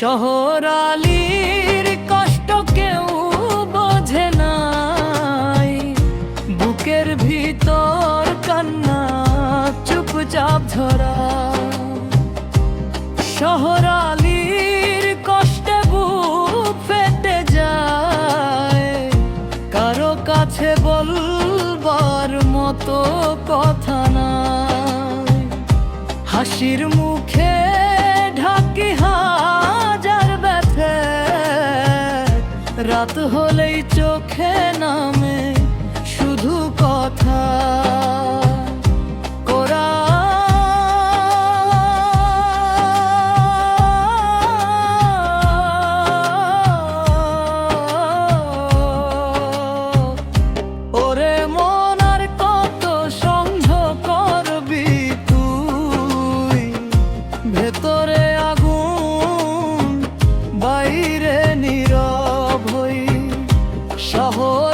শহর আলীর কষ্ট কেউ বোঝে নাই। বুকের ভিতর কান্না চুপচাপ ধরা। শহর আলীর কষ্টে বুক ফেটে যায়। কারও কাছে বলবার মতো কথা না হাসির মুখে রাত হলেই চোখে নামে শুধু কথা। ভেতরে শহর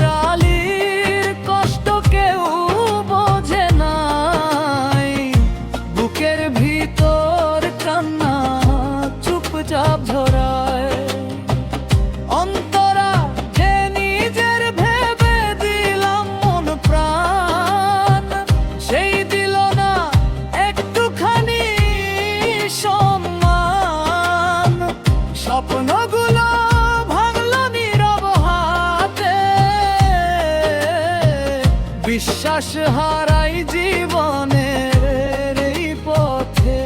বিশ্বাস হারাই জীবনের এই পথে।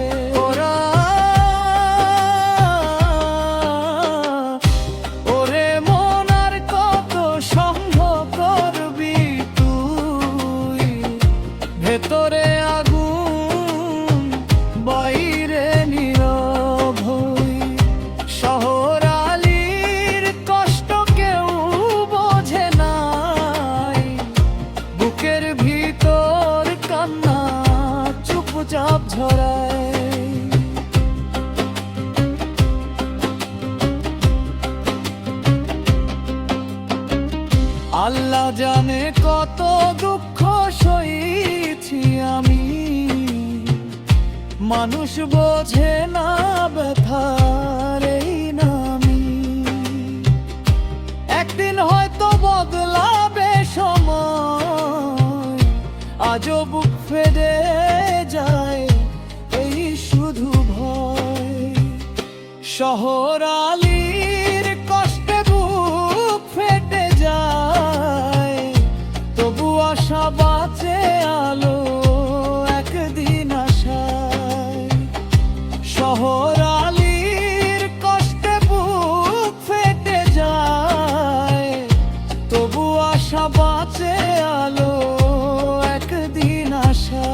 ওরা ওরে কত করবি তুই? ভেতরে আল্লাহ জানে কত দুঃখ সইছি আমি। মানুষ বোঝে না ব্যথার এই নামি। একদিন হয়তো বদলাবে সময়, আজও বুক ফেদে যায় এই শুধু ভয়। শহর i'm special.